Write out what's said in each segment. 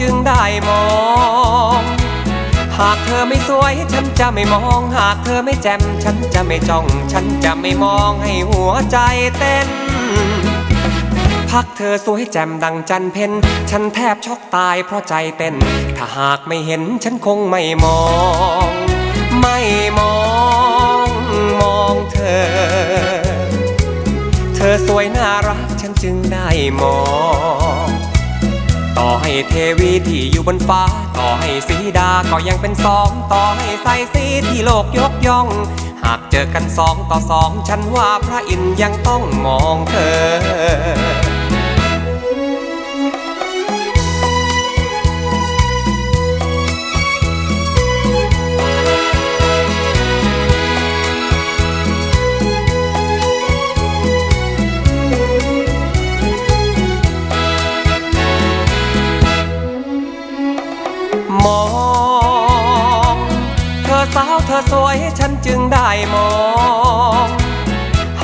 จึงได้มอง หากเธอไม่สวยฉันจะไม่มอง หากเธอไม่แจ่มฉันจะไม่จ้อง ฉันจะไม่มองให้หัวใจเต้น พักเธอสวยแจ่มดังจันเพนฉันแทบช็อกตายเพราะใจเต้น ถ้าหากไม่เห็นฉันคงไม่มอง ไม่มองมองเธอ เธอสวยน่ารักฉันจึงได้มอง ต่อให้เทวีที่อยู่บนฟ้า ต่อให้สีดาก็ยังเป็นสอง ต่อให้ใส่สีที่โลกยกย่อง หากเจอกันสองต่อสอง ฉันว่าพระอินทร์ยังต้องมองเธอ มอง เธอสาวเธอสวยฉันจึงได้มอง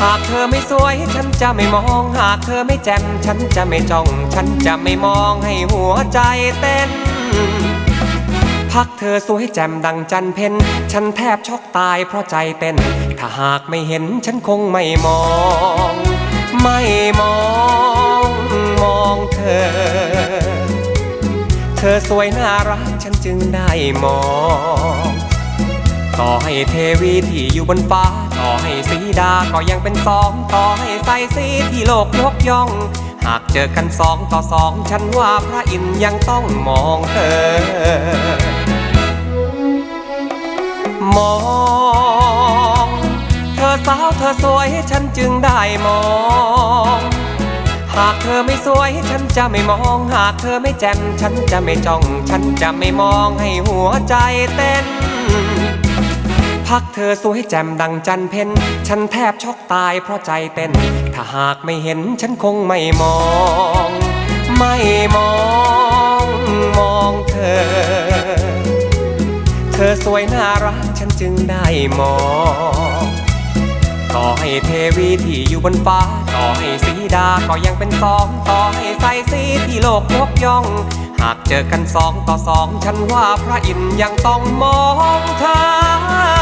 หากเธอไม่สวยฉันจะไม่มอง หากเธอไม่แจ่มฉันจะไม่จ้อง ฉันจะไม่มองให้หัวใจเต้น พักเธอสวยแจ่มดังจันเพนฉันแทบช็อกตายเพราะใจเต้น ถ้าหากไม่เห็นฉันคงไม่มอง ไม่มอง วยน่ารักฉันจึงได้มอง ต่อให้เทวีที่อยู่บนฟ้า ต่อให้สีดาก็ยังเป็นสอง ต่อให้ใส่สีที่โลกยกย่อง หากเจอกันสองต่อสอง ฉันว่าพระอินทร์ยังต้องมองเธอ มอง เธอสาวเธอสวยฉันจึงได้มอง หากเธอไม่สวยฉันจะไม่มอง หากเธอไม่แจ่มฉันจะไม่จ้อง ฉันจะไม่มองให้หัวใจเต้น พักเธอสวยแจ่มดังจันเพนฉันแทบช็อกตายเพราะใจเต้น ถ้าหากไม่เห็นฉันคงไม่มอง ไม่มองมองเธอ เธอสวยน่ารักฉันจึงได้มอง ต่อให้เทวีที่อยู่บนฟ้า ต่อให้สีดาก็ยังเป็นสองต่อให้ใสสีที่โลกยกย่อง หากเจอกันสองต่อสอง ฉันว่าพระอินทร์ยังต้องมองเธอ